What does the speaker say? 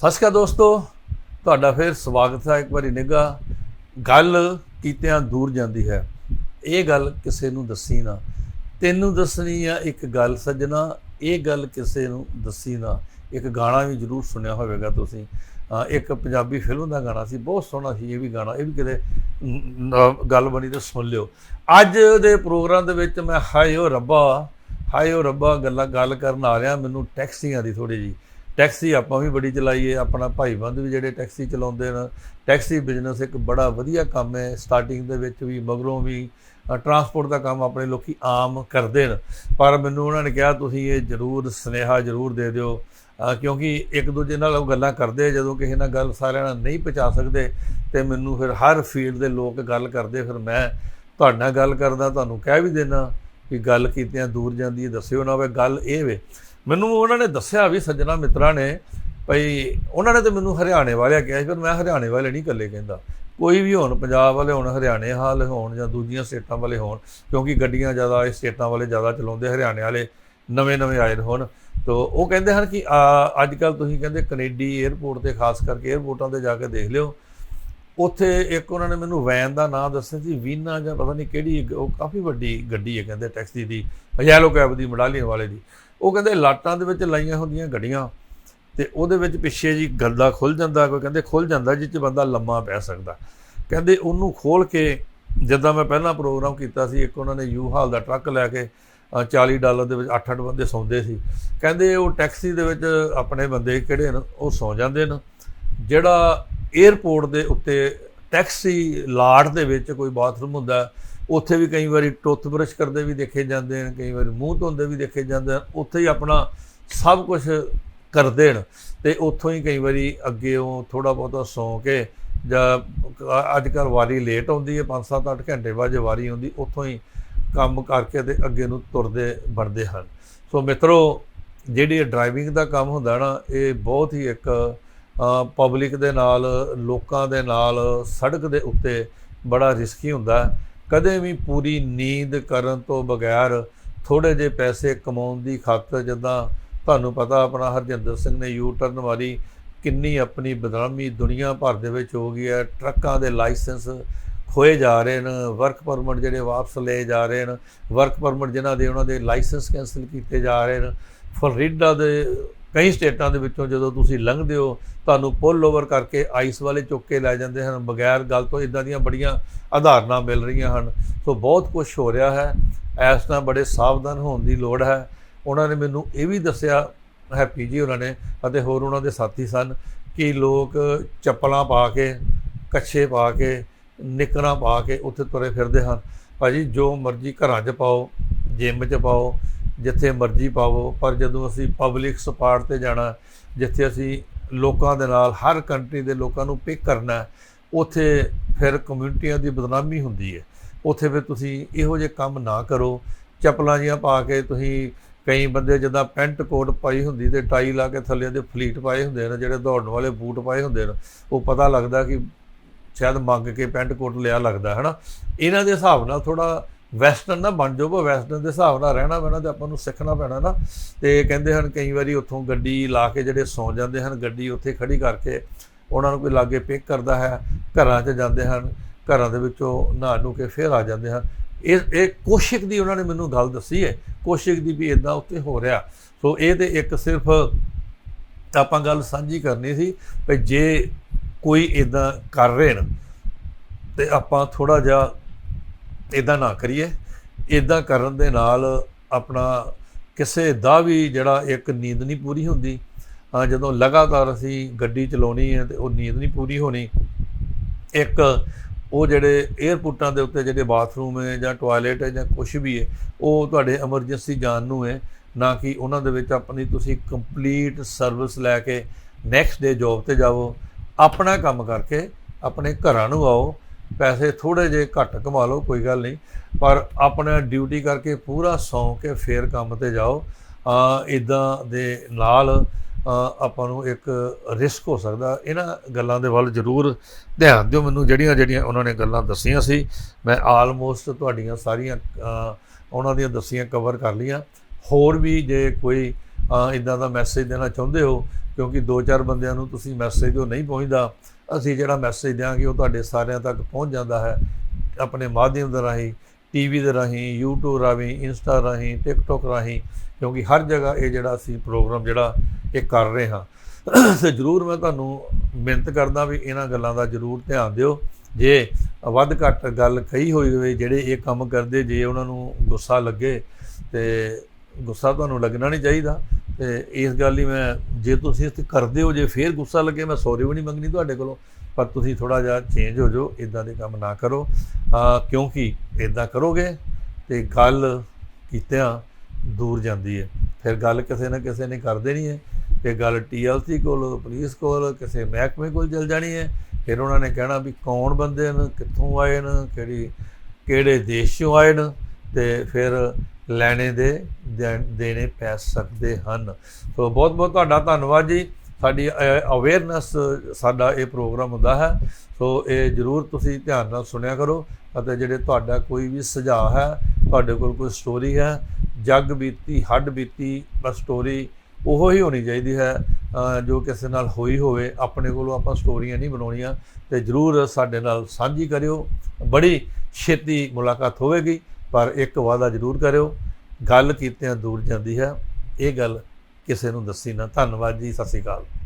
ਸਤਿ ਸ਼੍ਰੀ ਅਕਾਲ ਦੋਸਤੋ। ਤੁਹਾਡਾ ਫਿਰ ਸਵਾਗਤ ਹੈ ਇੱਕ ਵਾਰੀ ਨਿੱਘਾ। ਗੱਲ ਕੀਤਿਆਂ ਦੂਰ ਜਾਂਦੀ ਹੈ। ਇਹ ਗੱਲ ਕਿਸੇ ਨੂੰ ਦੱਸੀ ਨਾ। ਤੈਨੂੰ ਦੱਸਣੀ ਆ ਇੱਕ ਗੱਲ ਸੱਜਣਾ। ਇਹ ਗੱਲ ਕਿਸੇ ਨੂੰ ਦੱਸੀ ਨਾ। ਇੱਕ ਗਾਣਾ ਵੀ ਜ਼ਰੂਰ ਸੁਣਿਆ ਹੋਵੇਗਾ ਤੁਸੀਂ। ਇੱਕ ਪੰਜਾਬੀ ਫਿਲਮ ਦਾ ਗਾਣਾ ਸੀ। ਬਹੁਤ ਸੋਹਣਾ ਸੀ ਇਹ ਵੀ ਗਾਣਾ। ਇਹ ਵੀ ਕਿਤੇ ਗੱਲ ਬਣੀ ਤੇ ਸੁਣ ਲਿਓ। ਅੱਜ ਦੇ ਪ੍ਰੋਗਰਾਮ ਦੇ ਵਿੱਚ ਮੈਂ ਹਾਏ ਓ ਰੱਬਾ, ਹਾਏ ਓ ਰੱਬਾ, ਗੱਲਾਂ, ਗੱਲ ਕਰਨ ਆ ਰਿਹਾ। ਮੈਨੂੰ ਟੈਕਸੀਆਂ ਦੀ ਥੋੜੀ ਜੀ ਟੈਕਸੀ ਆਪਾਂ ਵੀ ਬੜੀ ਚਲਾਈਏ, ਆਪਣਾ ਭਾਈਬੰਦ ਵੀ ਜਿਹੜੇ ਟੈਕਸੀ ਚਲਾਉਂਦੇ ਨੇ, ਟੈਕਸੀ ਬਿਜ਼ਨਸ ਇੱਕ ਬੜਾ ਵਧੀਆ ਕੰਮ ਹੈ ਸਟਾਰਟਿੰਗ ਦੇ ਵਿੱਚ ਵੀ, ਮਗਰੋਂ ਵੀ ਟਰਾਂਸਪੋਰਟ ਦਾ ਕੰਮ ਆਪਣੇ ਲੋਕੀ ਆਮ ਕਰਦੇ ਨੇ। ਪਰ ਮੈਨੂੰ ਉਹਨਾਂ ਨੇ ਕਿਹਾ, ਤੁਸੀਂ ਇਹ ਜ਼ਰੂਰ ਸਨੇਹਾ ਜ਼ਰੂਰ ਦੇ ਦਿਓ। ਕਿਉਂਕਿ ਇੱਕ ਦੂਜੇ ਨਾਲ ਉਹ ਗੱਲਾਂ ਕਰਦੇ ਜਦੋਂ ਕਿਸੇ ਨਾਲ ਗੱਲ ਸਾਰਿਆਂ ਨਾਲ ਨਹੀਂ ਪਹੁੰਚਾ ਸਕਦੇ, ਤੇ ਮੈਨੂੰ ਫਿਰ ਹਰ ਫੀਲਡ ਦੇ ਲੋਕ ਗੱਲ ਕਰਦੇ, ਫਿਰ ਮੈਂ ਤੁਹਾਡੇ ਨਾਲ ਗੱਲ ਕਰਦਾ, ਤੁਹਾਨੂੰ ਕਹਿ ਵੀ ਦੇਣਾ ਵੀ ਗੱਲ ਕੀਤਿਆਂ ਦੂਰ ਜਾਂਦੀ ਹੈ ਦੱਸਿਓ ਨਾ ਵੇ, ਗੱਲ ਇਹ ਵੇ। ਮੈਨੂੰ ਉਹਨਾਂ ਨੇ ਦੱਸਿਆ ਵੀ ਸੱਜਣਾ ਮਿੱਤਰਾਂ ਨੇ ਭਈ ਉਹਨਾਂ ਨੇ ਤੇ ਮੈਨੂੰ ਹਰਿਆਣੇ ਵਾਲਿਆ ਕਿਹਾ ਸੀ ਪਰ ਮੈਂ ਹਰਿਆਣੇ ਵਾਲੇ ਨਹੀਂ ਇਕੱਲੇ ਕਹਿੰਦਾ। ਕੋਈ ਵੀ ਹੋਣ ਪੰਜਾਬ ਵਾਲੇ ਹੋਣ ਹਰਿਆਣੇ ਹਾਲ ਹੋਣ ਜਾਂ ਦੂਜੀਆਂ ਸਟੇਟਾਂ ਵਾਲੇ ਹੋਣ ਕਿਉਂਕਿ ਗੱਡੀਆਂ ਜ਼ਿਆਦਾ ਇਸ ਸਟੇਟਾਂ ਵਾਲੇ ਜ਼ਿਆਦਾ ਚਲਾਉਂਦੇ ਹਰਿਆਣੇ ਵਾਲੇ ਨਵੇਂ ਨਵੇਂ ਆਏ ਹੋਣ ਤੋ ਉਹ ਕਹਿੰਦੇ ਹਨ ਕਿ ਆ, ਅੱਜ ਕੱਲ ਤੁਸੀਂ ਕਹਿੰਦੇ ਕੈਨੇਡੀ 에ਅਰਪੋਰਟ ਤੇ ਖਾਸ ਕਰਕੇ 에ਅਰਪੋਰਟਾਂ ਤੇ ਜਾ ਕੇ ਦੇਖ ਲਿਓ। ਉੱਥੇ ਇੱਕ ਉਹਨਾਂ ਨੇ ਮੈਨੂੰ ਵੈਨ ਦਾ ਨਾਮ ਦੱਸਿਆ ਸੀ ਵੀਨਾ ਜਾਂ ਪਤਾ ਨਹੀਂ ਕਿਹੜੀ ਉਹ ਕਾਫੀ ਵੱਡੀ ਗੱਡੀ ਹੈ ਕਹਿੰਦੇ ਟੈਕਸੀ ਦੀ ਯੈਲੋ ਕੈਬ ਦੀ ਮਡਾਲੀਆਂ ਵਾਲੇ ਦੀ। ਉਹ ਕਹਿੰਦੇ ਲਾਟਾਂ ਦੇ ਵਿੱਚ ਲਾਈਆਂ ਹੁੰਦੀਆਂ ਗੱਡੀਆਂ ਤੇ ਉਹਦੇ ਵਿੱਚ ਪਿੱਛੇ ਜੀ ਗੱਦਾ ਖੁੱਲ ਜਾਂਦਾ ਕੋਈ ਕਹਿੰਦੇ ਖੁੱਲ ਜਾਂਦਾ ਜਿਸ 'ਚ ਬੰਦਾ ਲੰਮਾ ਪੈ ਸਕਦਾ। ਕਹਿੰਦੇ ਉਹਨੂੰ ਖੋਲ ਕੇ ਜਿੱਦਾਂ ਮੈਂ ਪਹਿਲਾਂ ਪ੍ਰੋਗਰਾਮ ਕੀਤਾ ਸੀ ਇੱਕ ਉਹਨਾਂ ਨੇ ਯੂ ਹਾਲ ਦਾ ਟਰੱਕ ਲੈ ਕੇ ਅ, 40 ਡਾਲਰ ਦੇ ਵਿੱਚ 8-8 ਬੰਦੇ ਸੌਂਦੇ ਸੀ। ਕਹਿੰਦੇ ਉਹ ਟੈਕਸੀ ਦੇ ਵਿੱਚ ਆਪਣੇ ਬੰਦੇ ਕਿਹੜੇ ਨੇ ਉਹ ਸੌਂ ਜਾਂਦੇ ਨੇ ਜਿਹੜਾ 에ਅਰਪੋਰਟ ਦੇ ਉੱਤੇ ਟੈਕਸੀ ਲਾਟ ਦੇ ਵਿੱਚ ਕੋਈ ਬਾਥਰੂਮ ਹੁੰਦਾ ਉੱਥੇ ਵੀ ਕਈ ਵਾਰੀ ਟੁੱਥਬ੍ਰਸ਼ ਕਰਦੇ ਵੀ ਦੇਖੇ ਜਾਂਦੇ ਨੇ ਕਈ ਵਾਰੀ ਮੂੰਹ ਧੋਂਦੇ ਵੀ ਦੇਖੇ ਜਾਂਦੇ ਨੇ ਉੱਥੇ ਹੀ ਆਪਣਾ ਸਭ ਕੁਝ ਕਰਦੇ ਨੇ ਤੇ ਉੱਥੋਂ ਹੀ ਕਈ ਵਾਰੀ ਅੱਗੇ ਉਹ ਥੋੜਾ ਬਹੁਤਾ ਸੌਂ ਕੇ ਜਾਂ ਅੱਜ ਕੱਲ ਵਾਰੀ ਲੇਟ ਆਉਂਦੀ ਹੈ 5-7 8 ਘੰਟੇ ਬਾਅਦ ਜੇ ਵਾਰੀ ਆਉਂਦੀ, ਉੱਥੋਂ ਹੀ ਕੰਮ ਕਰਕੇ ਤੇ ਅੱਗੇ ਨੂੰ ਤੁਰਦੇ ਬਣਦੇ ਹਨ। ਸੋ ਮਿੱਤਰੋ, ਜਿਹੜੀ ਡਰਾਈਵਿੰਗ ਦਾ ਕੰਮ ਹੁੰਦਾ ਨਾ, ਇਹ ਬਹੁਤ ਹੀ ਇੱਕ ਪਬਲਿਕ ਦੇ ਨਾਲ, ਲੋਕਾਂ ਦੇ ਨਾਲ, ਸੜਕ ਦੇ ਉੱਤੇ ਬੜਾ ਰਿਸਕੀ ਹੁੰਦਾ। ਕਦੇ ਵੀ ਪੂਰੀ ਨੀਂਦ ਕਰਨ ਤੋਂ ਬਗੈਰ ਥੋੜੇ ਜਿਹੇ ਪੈਸੇ ਕਮਾਉਣ ਦੀ ਖਾਤਰ ਜਿੱਦਾਂ ਤੁਹਾਨੂੰ ਪਤਾ ਆਪਣਾ ਹਰਜਿੰਦਰ ਸਿੰਘ ਨੇ ਯੂ ਟਰਨ ਵਾਲੀ ਕਿੰਨੀ ਆਪਣੀ ਬਦਨਾਮੀ ਦੁਨੀਆ ਭਰ ਦੇ ਵਿੱਚ ਹੋ ਗਈ ਹੈ, ਟਰੱਕਾਂ ਦੇ ਲਾਇਸੈਂਸ ਖੋਏ ਜਾ ਰਹੇ ਨੇ ਵਰਕ ਪਰਮਿਟ ਜਿਹੜੇ ਵਾਪਸ ਲਏ ਜਾ ਰਹੇ ਨੇ ਵਰਕ ਪਰਮਿਟ ਜਿਨ੍ਹਾਂ ਦੇ ਉਹਨਾਂ ਦੇ ਲਾਇਸੈਂਸ ਕੈਂਸਲ ਕੀਤੇ ਜਾ ਰਹੇ ਨੇ, ਫਲੋਰੀਡਾ ਦੇ ਕਈ ਸਟੇਟਾਂ ਦੇ ਵਿੱਚੋਂ ਜਦੋਂ ਤੁਸੀਂ ਲੰਘਦੇ ਹੋ, ਤੁਹਾਨੂੰ ਪੁੱਲ ਓਵਰ ਕਰਕੇ ਆਈਸ ਵਾਲੇ ਚੁੱਕ ਕੇ ਲੈ ਜਾਂਦੇ ਹਨ, ਬਗੈਰ ਗੱਲ ਤੋਂ ਇਦਾਂ ਦੀਆਂ ਬੜੀਆਂ ਆਧਾਰਨਾਂ ਮਿਲ ਰਹੀਆਂ ਹਨ। ਸੋ ਬਹੁਤ ਕੁਝ ਹੋ ਰਿਹਾ ਹੈ, ਇਸ ਤਰ੍ਹਾਂ ਬੜੇ ਸਾਵਧਾਨ ਹੋਣ ਦੀ ਲੋੜ ਹੈ। ਉਹਨਾਂ ਨੇ ਮੈਨੂੰ ਇਹ ਵੀ ਦੱਸਿਆ, ਹੈਪੀ ਜੀ ਉਹਨਾਂ ਨੇ ਅਤੇ ਹੋਰ ਉਹਨਾਂ ਦੇ ਸਾਥੀ ਸਨ ਕਿ ਲੋਕ ਚੱਪਲਾਂ ਪਾ ਕੇ, ਕੱਛੇ ਪਾ ਕੇ, ਨਿਕਰਾਂ ਪਾ ਕੇ ਉੱਥੇ ਤੁਰੇ ਫਿਰਦੇ ਹਨ। ਭਾਜੀ, ਜੋ ਮਰਜ਼ੀ ਘਰਾਂ 'ਚ ਪਾਓ ਜਿਮ 'ਚ ਪਾਓ ਜਿੱਥੇ ਮਰਜ਼ੀ ਪਾਵੋ, ਪਰ ਜਦੋਂ ਅਸੀਂ ਪਬਲਿਕ ਸਪਾਟ ਤੇ ਜਾਣਾ, ਜਿੱਥੇ ਅਸੀਂ ਲੋਕਾਂ ਦੇ ਨਾਲ, ਹਰ ਕੰਟਰੀ ਦੇ ਲੋਕਾਂ ਨੂੰ ਪਿਕ ਕਰਨਾ, ਉੱਥੇ ਫਿਰ ਕਮਿਊਨਿਟੀਆਂ ਦੀ ਬਦਨਾਮੀ ਹੁੰਦੀ ਹੈ। ਉੱਥੇ ਫਿਰ ਤੁਸੀਂ ਇਹੋ ਜਿਹੇ ਕੰਮ ਨਾ ਕਰੋ। ਚੱਪਲਾਂ ਜੀਆਂ ਪਾ ਕੇ ਤੁਸੀਂ ਕਈ ਬੰਦੇ ਜਿੱਦਾਂ ਪੈਂਟ ਕੋਟ ਪਾਈ ਹੁੰਦੀ ਤੇ ਟਾਈ ਲਾ ਕੇ ਥੱਲੇ ਦੇ ਫਲੀਟ ਪਾਏ ਹੁੰਦੇ ਨੇ, ਜਿਹੜੇ ਦੌੜਨ ਵਾਲੇ ਬੂਟ ਪਾਏ ਹੁੰਦੇ ਨੇ, ਉਹ ਪਤਾ ਲੱਗਦਾ ਕਿ ਸ਼ਾਇਦ ਮੰਗ ਕੇ ਪੈਂਟ ਕੋਟ ਲਿਆ ਲੱਗਦਾ ਹੈ ਨਾ ਇਹਨਾਂ ਦੇ ਹਿਸਾਬ ਨਾਲ ਥੋੜਾ ਵੈਸਟਰਨ ਨਾ ਬਣ ਜਾਓ ਵੈਸਟਰਨ ਦੇ ਹਿਸਾਬ ਨਾਲ ਰਹਿਣਾ ਪੈਣਾ ਤੇ ਆਪਾਂ ਨੂੰ ਸਿੱਖਣਾ ਪੈਣਾ ਨਾ। ਤੇ ਕਹਿੰਦੇ ਹਨ ਕਈ ਵਾਰੀ ਉੱਥੋਂ ਗੱਡੀ ਲਾ ਕੇ ਜਿਹੜੇ ਸੌਂ ਜਾਂਦੇ ਹਨ, ਗੱਡੀ ਉੱਥੇ ਖੜੀ ਕਰਕੇ ਉਹਨਾਂ ਨੂੰ ਕੋਈ ਲਾਗੇ ਪਿਕ ਕਰਦਾ ਹੈ, ਘਰਾਂ 'ਚ ਜਾਂਦੇ ਹਨ, ਘਰਾਂ ਦੇ ਵਿੱਚੋਂ ਨਹਾ ਨੂੰ ਕੇ ਫੇਰ ਆ ਜਾਂਦੇ ਹਨ। ਇਹ ਇਹ ਕੋਸ਼ਿਕ ਦੀ ਉਹਨਾਂ ਨੇ ਮੈਨੂੰ ਗੱਲ ਦੱਸੀ ਹੈ ਕੋਸ਼ਿਕ ਦੀ ਵੀ ਇਦਾਂ ਉੱਤੇ ਹੋ ਰਿਹਾ। ਸੋ ਇਹ ਤੇ ਇੱਕ ਸਿਰਫ ਆਪਾਂ ਗੱਲ ਸਾਂਝੀ ਕਰਨੀ ਸੀ ਵੀ ਜੇ ਕੋਈ ਇਦਾਂ ਕਰ ਰਹੇ ਨੇ ਤੇ ਆਪਾਂ ਥੋੜਾ ਜਿਹਾ ਇਦਾਂ ਨਾ ਕਰੀਏ। ਇਦਾਂ ਕਰਨ ਦੇ ਨਾਲ ਆਪਣਾ ਕਿਸੇ ਦਾ ਵੀ ਜਿਹੜਾ ਇੱਕ ਨੀਂਦ ਨਹੀਂ ਪੂਰੀ ਹੁੰਦੀ। ਜਦੋਂ ਲਗਾਤਾਰ ਅਸੀਂ ਗੱਡੀ ਚਲਾਉਣੀ ਹੈ ਤੇ ਉਹ ਨੀਂਦ ਨਹੀਂ ਪੂਰੀ ਹੋਣੀ। ਇੱਕ ਉਹ ਜਿਹੜੇ 에ਅਰਪੋਰਟਾਂ ਦੇ ਉੱਤੇ ਜਿਹੜੇ ਬਾਥਰੂਮ ਹੈ ਜਾਂ ਟਾਇਲਟ ਹੈ ਜਾਂ ਕੁਝ ਵੀ ਹੈ, ਉਹ ਤੁਹਾਡੇ ਐਮਰਜੈਂਸੀ ਜਾਣ ਨੂੰ ਹੈ। ਨਾ ਕਿ ਉਹਨਾਂ ਦੇ ਵਿੱਚ ਆਪਣੀ ਤੁਸੀਂ ਕੰਪਲੀਟ ਸਰਵਿਸ ਲੈ ਕੇ ਨੈਕਸਟ ਡੇ ਜੌਬ ਤੇ ਜਾਵੋ। ਆਪਣਾ ਕੰਮ ਕਰਕੇ ਆਪਣੇ ਘਰਾਂ ਨੂੰ ਆਓ। ਪੈਸੇ ਥੋੜੇ ਜੇ ਘੱਟ ਕਮਾ ਲਓ, ਕੋਈ ਗੱਲ ਨਹੀਂ। ਪਰ ਆਪਣਾ ਡਿਊਟੀ ਕਰਕੇ ਪੂਰਾ ਸੌਂ ਕੇ ਫੇਰ ਕੰਮ ਤੇ ਜਾਓ। ਆ ਇਦਾਂ ਦੇ ਨਾਲ ਆਪਾਂ ਨੂੰ ਇੱਕ ਰਿਸਕ ਹੋ ਸਕਦਾ। ਇਹਨਾਂ ਗੱਲਾਂ ਦੇ ਵੱਲ ਜ਼ਰੂਰ ਧਿਆਨ ਦਿਓ। ਮੈਨੂੰ ਜਿਹੜੀਆਂ ਜਿਹੜੀਆਂ ਉਹਨਾਂ ਨੇ ਗੱਲਾਂ ਦੱਸੀਆਂ ਸੀ, ਮੈਂ ਆਲਮੋਸਟ ਤੁਹਾਡੀਆਂ ਸਾਰੀਆਂ ਉਹਨਾਂ ਦੀਆਂ ਦੱਸੀਆਂ ਕਵਰ ਕਰ ਲਈਆਂ। ਹੋਰ ਵੀ ਜੇ ਕੋਈ ਇਦਾਂ ਦਾ ਮੈਸੇਜ ਦੇਣਾ ਚਾਹੁੰਦੇ ਹੋ, ਕਿਉਂਕਿ ਦੋ ਚਾਰ ਬੰਦਿਆਂ ਨੂੰ ਤੁਸੀਂ ਮੈਸੇਜ ਉਹ ਨਹੀਂ ਪਹੁੰਚਦਾ ਅਸੀਂ ਜਿਹੜਾ ਮੈਸੇਜ ਦਿਆਂਗੇ ਉਹ ਤੁਹਾਡੇ ਸਾਰਿਆਂ ਤੱਕ ਪਹੁੰਚ ਜਾਂਦਾ ਹੈ। ਆਪਣੇ ਮਾਧਿਅਮ ਦੇ ਰਾਹੀਂ ਟੀਵੀ ਦੇ ਰਾਹੀਂ, YouTube ਰਾਹੀਂ ਇੰਸਟਾ ਰਾਹੀਂ ਟਿਕਟੋਕ ਰਾਹੀਂ, ਕਿਉਂਕਿ ਹਰ ਜਗ੍ਹਾ ਇਹ ਜਿਹੜਾ ਅਸੀਂ ਪ੍ਰੋਗਰਾਮ ਜਿਹੜਾ ਇਹ ਕਰ ਰਹੇ ਹਾਂ। ਤੇ ਜਰੂਰ ਮੈਂ ਤੁਹਾਨੂੰ ਮਿਹਨਤ ਕਰਦਾ ਵੀ ਇਹਨਾਂ ਗੱਲਾਂ ਦਾ ਜਰੂਰ ਧਿਆਨ ਦਿਓ। ਜੇ ਵੱਧ ਘੱਟ ਗੱਲ ਕਹੀ ਹੋਈ ਹੋਵੇ, ਜਿਹੜੇ ਇਹ ਕੰਮ ਕਰਦੇ, ਜੇ ਉਹਨਾਂ ਨੂੰ ਗੁੱਸਾ ਲੱਗੇ, ਤੇ ਗੁੱਸਾ ਤੁਹਾਨੂੰ ਲੱਗਣਾ ਨਹੀਂ ਚਾਹੀਦਾ। ਤੇ ਇਸ ਗੱਲ ਲਈ ਮੈਂ, ਜੇ ਤੁਸੀਂ ਇਸ ਤੇ ਕਰਦੇ ਹੋ, ਜੇ ਫੇਰ ਗੁੱਸਾ ਲੱਗੇ, ਮੈਂ ਸੌਰੀ ਵੀ ਨਹੀਂ ਮੰਗਣੀ ਤੁਹਾਡੇ ਕੋਲੋਂ, ਪਰ ਤੁਸੀਂ ਥੋੜਾ ਜਿਹਾ ਚੇਂਜ ਹੋ ਜਾਓ ਇਦਾਂ ਦੇ ਕੰਮ ਨਾ ਕਰੋ। ਕਿਉਂਕਿ ਇਦਾਂ ਕਰੋਗੇ ਤੇ ਗੱਲ ਕੀਤਿਆਂ ਦੂਰ ਜਾਂਦੀ ਹੈ। ਫਿਰ ਗੱਲ ਕਿਸੇ ਨਾ ਕਿਸੇ ਨੇ ਕਰ ਦੇਣੀ ਹੈ। ਇਹ ਗੱਲ ਟੀਐਲਸੀ ਕੋਲ, ਪੁਲਿਸ ਕੋਲ, ਕਿਸੇ ਮਹਿਕਮੇ ਕੋਲ ਚਲ ਜਾਣੀ ਹੈ। ਫਿਰ ਉਹਨਾਂ ਨੇ ਕਹਿਣਾ ਵੀ ਕੌਣ ਬੰਦੇ ਨੇ ਕਿੱਥੋਂ ਆਏ ਨੇ ਕਿਹੜੀ, ਕਿਹੜੇ ਦੇਸ਼ ਚੋਂ ਆਏ ਨੇ ਤੇ ਫਿਰ ਲੈਣੇ ਦੇ- ਦੇਣੇ ਪੈ ਸਕਦੇ ਹਨ। ਸੋ ਬਹੁਤ ਬਹੁਤ ਤੁਹਾਡਾ ਧੰਨਵਾਦ ਜੀ। ਸਾਡੀ ਅਵੇਅਰਨੈਸ ਸਾਡਾ ਇਹ ਪ੍ਰੋਗਰਾਮ ਹੁੰਦਾ ਹੈ। ਸੋ ਇਹ ਜਰੂਰ ਤੁਸੀਂ ਧਿਆਨ ਨਾਲ ਸੁਣਿਆ ਕਰੋ ਅਤੇ ਜਿਹੜੇ ਤੁਹਾਡਾ ਕੋਈ ਵੀ ਸੁਝਾਅ ਹੈ, ਤੁਹਾਡੇ ਕੋਲ ਕੋਈ ਸਟੋਰੀ ਹੈ, ਜੱਗ ਬੀਤੀ, ਹੱਡ ਬੀਤੀ, ਬਸ ਸਟੋਰੀ ਉਹ ਹੀ ਹੋਣੀ ਚਾਹੀਦੀ ਹੈ। ਜੋ ਕਿਸੇ ਨਾਲ ਹੋਈ ਹੋਵੇ, ਆਪਣੇ ਕੋਲੋਂ ਆਪਾਂ ਸਟੋਰੀਆਂ ਨਹੀਂ ਬਣਾਉਣੀਆਂ ਤੇ ਜਰੂਰ ਸਾਡੇ ਨਾਲ ਸਾਂਝੀ ਕਰਿਓ। ਬੜੀ ਛੇਤੀ ਮੁਲਾਕਾਤ ਹੋਵੇਗੀ, ਪਰ ਇੱਕ ਵਾਅਦਾ ਜਰੂਰ ਕਰਿਓ। ਗੱਲ ਕੀਤਿਆਂ ਦੂਰ ਜਾਂਦੀ ਹੈ। ਇਹ ਗੱਲ ਕਿਸੇ ਨੂੰ ਦੱਸੀ ਨਾ। ਧੰਨਵਾਦ ਜੀ, ਸਤਿ ਸ਼੍ਰੀ ਅਕਾਲ।